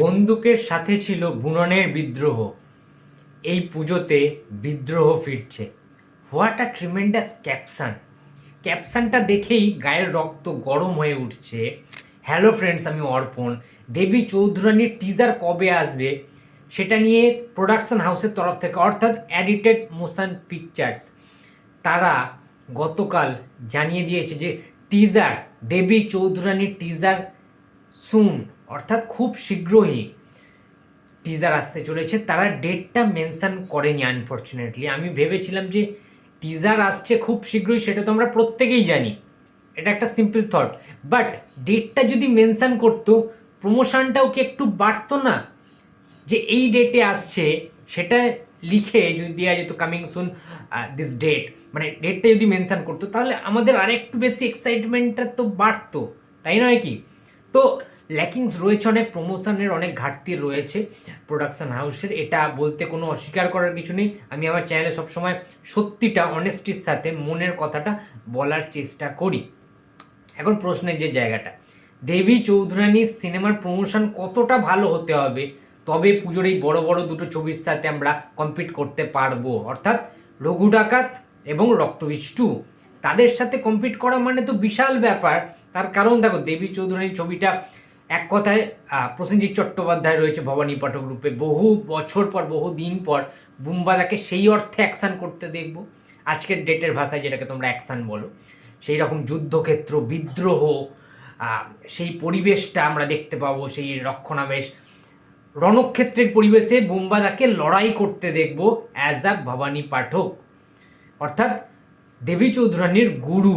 বন্দুকের সাথে ছিল বুননের বিদ্রোহ। এই পুজোতে বিদ্রোহ ফিরছে। হোয়াট আ ট্রিমেন্ডাস ক্যাপশন ক্যাপশনটা দেখেই গায়ের রক্ত গরম হয়ে উঠছে। হ্যালো ফ্রেন্ডস আমি অর্পণ। দেবী চৌধুরানীর টিজার কবে আসবে সেটা নিয়ে প্রোডাকশন হাউসের তরফ থেকে, অর্থাৎ অ্যাডিটেড মোশন পিকচার্স তারা গতকাল জানিয়ে দিয়েছে যে টিজার দেবী চৌধুরানীর টিজার সুন অর্থাৎ খুব শীঘ্রই টিজার আসতে চলেছে। তারা ডেটটা মেনশন করেনি আনফর্চুনেটলি আমি ভেবেছিলাম যে টিজার আসছে খুব শীঘ্রই, সেটা তো আমরা প্রত্যেকেই জানি। এটা একটা সিম্পল থট বাট ডেটটা যদি মেনশান করতো প্রমোশনটাও কি একটু বাড়তো না? যে এই ডেটে আসছে, সেটা লিখে যদি দেওয়া যেত কামিং সুন দিস ডেট মানে ডেটটা যদি মেনশান করতো, তাহলে আমাদের আরেকটু বেশি এক্সাইটমেন্টটা তো বাড়তো। তাই নয় কি? তো ল্যাকিংস রয়েছে অনেক প্রমোশনের অনেক ঘাটতি রয়েছে প্রোডাকশন হাউসের এটা বলতে কোনো অস্বীকার করার কিছু নেই। আমি আমার চ্যানেলে সবসময় সত্যিটা অনেস্টির সাথে মনের কথাটা বলার চেষ্টা করি। এখন প্রশ্নের যে জায়গাটা, দেবী চৌধুরানীর সিনেমার প্রমোশন কতটা ভালো হতে হবে? তবে পুজোর এই বড় বড় দুটো ছবির সাথে আমরা কম্পিট করতে পারব। অর্থাৎ রঘু ডাকাত এবং রক্তবীজ টু তাদের সাথে কম্পিট করা মানে তো বিশাল ব্যাপার। তার কারণ দেখো, দেবী চৌধুরানীর ছবিটা এক কথায় প্রসেনজিৎ চট্টোপাধ্যায় রয়েছে ভবানী পাঠক রূপে। বহু বছর পর, বহু দিন পর বুম্বাদাকে সেই অর্থে অ্যাকশান করতে দেখব। আজকের ডেটের ভাষায় যেটাকে তোমরা অ্যাকশান বলো, সেই রকম যুদ্ধক্ষেত্র, বিদ্রোহ সেই পরিবেশটা আমরা দেখতে পাবো, সেই রক্ষণাবেশ। রণক্ষেত্রের পরিবেশে বোম্বাদাকে লড়াই করতে দেখব অ্যাজ আ ভবানী পাঠক। অর্থাৎ দেবী চৌধুরানীর গুরু।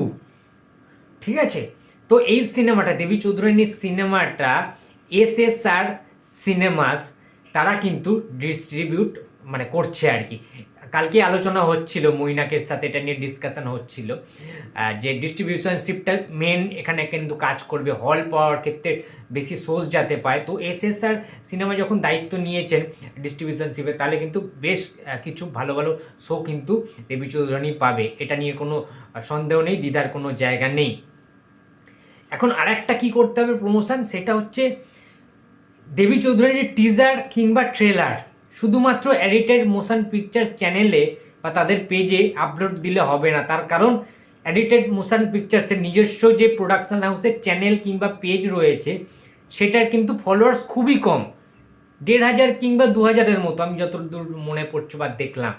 ঠিক আছে? তো এই সিনেমাটা দেবী চৌধুরানীর সিনেমাটা এস এস আর সিনেমাস, তারা কিন্তু ডিস্ট্রিবিউট মানে করছে আর কি। কালকে আলোচনা হচ্ছিল মইনাকের সাথে এটা নিয়ে ডিসকাশন হচ্ছিল। যে ডিস্ট্রিবিউশনশিপটা মেন এখানে কিন্তু কাজ করবে হল পাওয়ার ক্ষেত্রে বেশি সোর্স যাতে পায়। তো এস এস আর সিনেমা যখন দায়িত্ব নিয়েছেন ডিস্ট্রিবিউশনশিপে তাহলে কিন্তু বেশ কিছু ভালো ভালো শো কিন্তু দেবী চৌধুরানী পাবে। এটা নিয়ে কোনো সন্দেহ নেই দ্বিধার কোনো জায়গা নেই। এখন আরেকটা কি করতে হবে প্রমোশন সেটা হচ্ছে দেবী চৌধুরীর টিজার কিংবা ট্রেলার শুধুমাত্র এডিটেড মোশন পিকচার্স চ্যানেলে বা তাদের পেজে আপলোড দিলে হবে না। তার কারণ এডিটেড মোশন পিকচার্সের নিজস্ব যে প্রোডাকশন হাউসের চ্যানেল কিংবা পেজ রয়েছে, সেটার কিন্তু ফলোয়ার্স খুবই কম। দেড় হাজার কিংবা দু হাজারের মতো, আমি যতদূর মনে পড়ছে বা দেখলাম।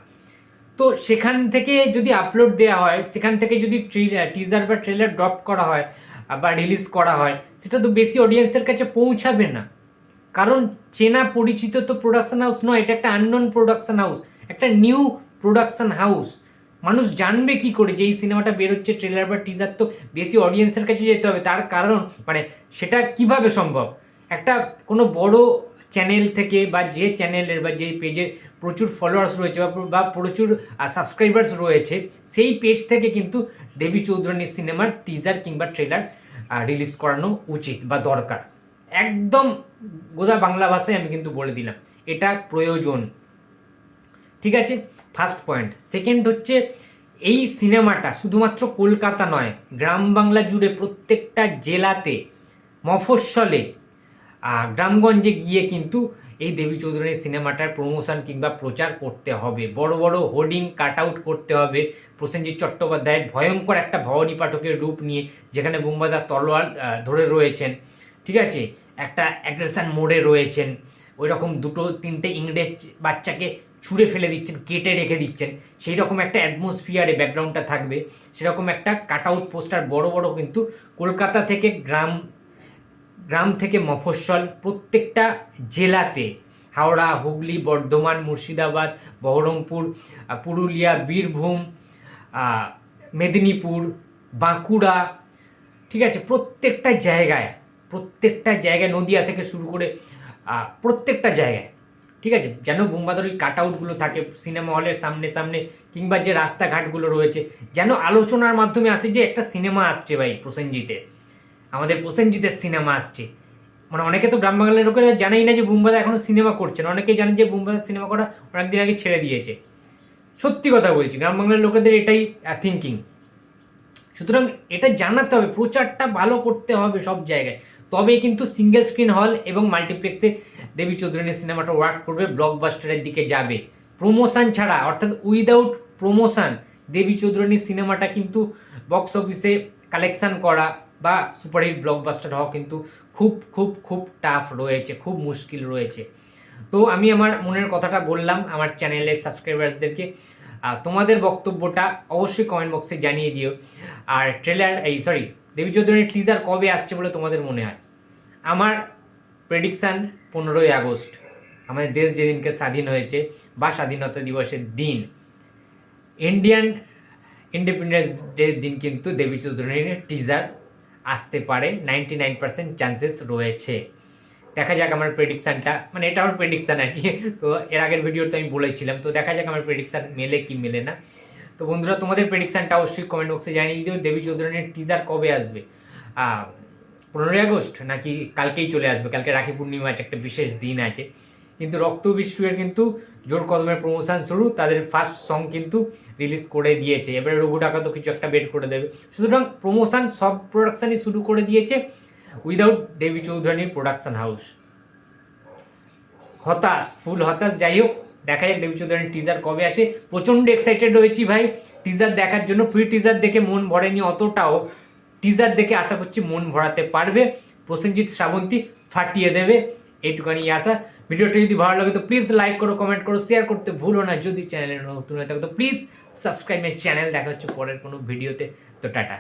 তো সেখান থেকে যদি আপলোড দেওয়া হয়, সেখান থেকে যদি টিজার বা ট্রেলার ড্রপ করা হয় বা রিলিজ করা হয়, সেটা তো বেশি অডিয়েন্সের কাছে পৌঁছাবে না। কারণ চেনা পরিচিত তো প্রোডাকশন হাউস নয়, এটা একটা আননোন প্রোডাকশন হাউস একটা নিউ প্রোডাকশন হাউস মানুষ জানবে কি করে যে এই সিনেমাটা বেরোচ্ছে ট্রেলার বা টিজার তো বেশি অডিয়েন্সের কাছে যেতে হবে। তার কারণ মানে সেটা কীভাবে সম্ভব? একটা কোনো বড় চ্যানেল থেকে বা যে চ্যানেলের বা যে পেজের প্রচুর ফলোয়ার্স রয়েছে বা প্রচুর সাবস্ক্রাইবার্স রয়েছে, সেই পেজ থেকে কিন্তু দেবী চৌধুরানীর সিনেমার টিজার কিংবা ট্রেলার রিলিজ করানো উচিত বা দরকার। একদম গোদা বাংলা ভাষায় আমি কিন্তু বলে দিলাম, এটা প্রয়োজন। ঠিক আছে? ফার্স্ট পয়েন্ট সেকেন্ড হচ্ছে, এই সিনেমাটা শুধুমাত্র কলকাতা নয়, গ্রাম বাংলা জুড়ে প্রত্যেকটা জেলাতে, মফস্বলে গ্রামগঞ্জে গিয়ে কিন্তু এই দেবী চৌধুরীর সিনেমাটার প্রমোশন কিংবা প্রচার করতে হবে। বড় বড় হোর্ডিং কাট আউট করতে হবে। প্রসেনজিৎ চট্টোপাধ্যায়ের ভয়ঙ্কর একটা ভবানী পাঠকের রূপ নিয়ে যেখানে বোম্বাদার তলোয়ার ধরে রয়েছেন। ঠিক আছে? একটা অ্যাগ্রেশন মোডে রয়েছেন। ওই রকম দুটো, তিনটে ইংরেজ বাচ্চাকে ছুঁড়ে ফেলে দিচ্ছেন, কেটে রেখে দিচ্ছেন। সেই রকম একটা অ্যাটমসফিয়ারে ব্যাকগ্রাউন্ডটা থাকবে। সেরকম একটা কাট আউট পোস্টার বড় বড় কিন্তু কলকাতা থেকে গ্রাম গ্রাম থেকে মফস্বল প্রত্যেকটা জেলাতে, হাওড়া, হুগলি, বর্ধমান, মুর্শিদাবাদ, বহরমপুর পুরুলিয়া, বীরভূম মেদিনীপুর, বাঁকুড়া, ঠিক আছে, প্রত্যেকটা জায়গায় প্রত্যেকটা জায়গায় নদিয়া থেকে শুরু করে প্রত্যেকটা জায়গায়, ঠিক আছে, যেন বোম্বাদার ওই কাট আউটগুলো থাকে, সিনেমা হলের সামনে সামনে কিংবা যে রাস্তাঘাটগুলো রয়েছে, যেন আলোচনার মাধ্যমে আসে যে একটা সিনেমা আসছে ভাই প্রসেনজিতের। আমাদের প্রসেনজিতের সিনেমা আসছে। মানে অনেকে তো গ্রাম বাংলার লোকেরা জানেই না যে বুম্বাদা এখনও সিনেমা করছেন অনেকে জানেন যে বুম্বাদা সিনেমা করা অনেকদিন আগে ছেড়ে দিয়েছে। সত্যি কথা বলছি, গ্রাম বাংলার লোকেদের এটাই থিঙ্কিং সুতরাং এটা জানাতে হবে, প্রচারটা ভালো করতে হবে সব জায়গায়। তবে কিন্তু সিঙ্গেল স্ক্রিন হল এবং মাল্টিপ্লেক্সে দেবী চৌধুরানীর সিনেমাটা ওয়ার্ক করবে ব্লকবাস্টারের দিকে যাবে। প্রমোশন ছাড়া, অর্থাৎ উইদাউট প্রমোশন দেবী চৌধুরানীর সিনেমাটা কিন্তু বক্স অফিসে কালেকশান করা বা সুপারহিট ব্লকবাস্টার হওয়া কিন্তু খুব খুব খুব টাফ রয়েছে, খুব মুশকিল রয়েছে। তো আমি আমার মনের কথাটা বললাম আমার চ্যানেলের সাবস্ক্রাইবার্সদেরকে তোমাদের বক্তব্যটা অবশ্যই কমেন্ট বক্সে জানিয়ে দিও। আর ট্রেলার এই সরি দেবী চৌধুরীর টিজার কবে আসছে বলে তোমাদের মনে হয়? আমার প্রেডিকশান পনেরোই আগস্ট, আমাদের দেশ যেদিনকে স্বাধীন হয়েছে বা স্বাধীনতা দিবসের দিন। ইন্ডিয়ান ইন্ডিপেন্ডেন্স ডে দিন কিন্তু দেবী চৌধুরীর টিজার আসতে পারে নাইনটি নাইন পার্সেন্ট চান্সেস রয়েছে। দেখা যাক আমার প্রেডিকশানটা মানে এটা আমার প্রেডিকশান আর কি। তো এর আগের ভিডিওতে আমি বলেছিলাম, তো দেখা যাক আমার প্রেডিকশান মেলে কি মেলে না। তো বন্ধুরা, তোমাদের প্রেডিকশানটা অবশ্যই কমেন্ট বক্সে জানিয়ে দিও। দেবী চৌধুরীর টিজার কবে আসবে? পনেরোই আগস্ট নাকি কালকেই চলে আসবে? কালকে রাখি পূর্ণিমা আছে একটা বিশেষ দিন আছে। কিন্তু রক্ত বিষ্ণুয়ের কিন্তু জোর কদমের প্রমোশন শুরু, তাদের ফার্স্ট সং কিন্তু রিলিজ করে দিয়েছে। এবারে রঘু টাকা তো কিছু একটা বের করে দেবে। সুতরাং প্রমোশন সব প্রোডাকশানই শুরু করে দিয়েছে উইদাউট দেবী চৌধুরানীর প্রোডাকশন হাউস হতাশ ফুল হতাশ। যাই হোক, দেখা যাক দেবী চৌধুরানীর টিজার কবে আসে। প্রচণ্ড এক্সাইটেড রয়েছি ভাই। টিজার দেখার জন্য ফ্রি টিজার দেখে মন ভরেনি অতটাও। টিজার দেখে আশা করছি মন ভরাতে পারবে। প্রসেনজিৎ শ্রাবন্তী ফাটিয়ে দেবে। এইটুখানি আসা ভিডিওটা যদি ভালো লাগে তো প্লিজ লাইক করো কমেন্ট করো শেয়ার করতে ভুলো না। যদি চ্যানেলে নতুন হয়ে থাকে তো প্লিজ সাবস্ক্রাইব মাই চ্যানেল দেখা হচ্ছে পরের কোনো ভিডিওতে তো টাটা।